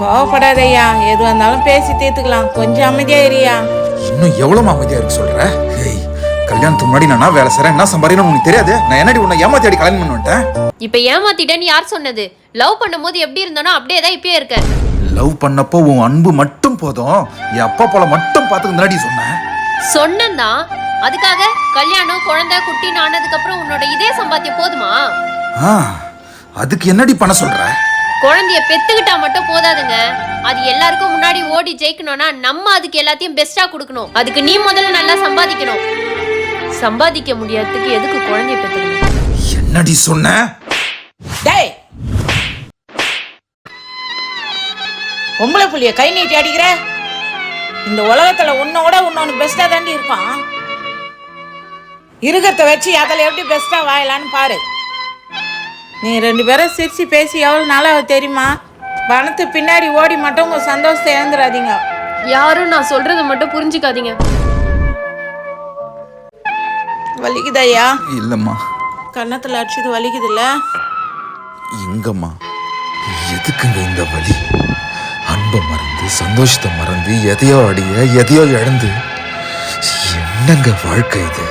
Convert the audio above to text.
கோவப்படாதய்யா. எதுவாக இருந்தாலும் பேசி தீர்த்துக்கலாம். கொஞ்சம் அமைதியா இருயா இன்னும் எவ்வளவு அமைதியா இருக்கு சொல்ற? ஏய் கல்யாணத்துக்கு முன்னாடி நான் வேலை செய்றேன் என்ன சம்பாதிக்கணும் உனக்கு தெரியாது? நான் என்னடி உன்னை ஏமாத்தி அடி கல்யாணம் பண்ணி வந்துட்டேன்? இப்ப ஏமாத்திட்டேன்னு யார் சொன்னது? லவ் பண்ணும்போது எப்படி இருந்தனோ அப்படியே தான் இப்பயே இருக்க. லவ் பண்ணப்போ உன் அன்பு மட்டும் போதும். என் அப்பா போல மட்டும் பார்த்துக்கு முன்னாடி சொன்னேன் சொன்னதான் அதுக்காக கல்யாணம் குழந்தை குட்டின்னு ஆனதுக்கு அப்புறம் உன்னோட இதே சம்பாத்தியம் போதுமா? ஆ அதுக்கு என்னடி பண்ண சொல்ற? குழந்தைய பெத்துக்கிட்டா மட்டும் போதாதுங்க. அது எல்லாருக்கும் முன்னாடி ஓடி ஜெயிக்கணும்னா நம்ம அதுக்கு எல்லாத்தையும் பெஸ்டா கொடுக்கணும். அதுக்கு நீ முதல்ல நல்லா சம்பாதிக்கணும். சம்பாதிக்க முடியாததுக்கு எதுக்கு குழந்தைய பெத்துக்கணும்? என்னடி சொன்ன? டேய்! பொம்பளை புள்ளிய கை நீட்டி அடிக்கிற? இந்த உலகத்துல உன்னோட இன்னொன்னு பெஸ்டா தாண்டி இருக்கான். இருக்கிறத வச்சு அதில் எப்படி பெஸ்டா வாயலான்னு பாரு. நீ ரெண்டு பேரும் சிரிச்சு பேசி எவ்வளோ நாளாக தெரியுமா? பணத்து பின்னாடி ஓடி மட்டும் உங்க சந்தோஷத்தை இழந்துடாதீங்க யாரும் நான் சொல்றதை மட்டும் புரிஞ்சுக்காதீங்க. வலிக்குதையா இல்லம்மா. கன்னத்தில் அடிச்சது வலிக்குதுல்ல? எங்கம்மா? எதுக்குங்க இந்த வலி? அன்பை மறந்து சந்தோஷத்தை மறந்து எதையோ அடைய எதையோ இழந்து என்னங்க வாழ்க்கை இது?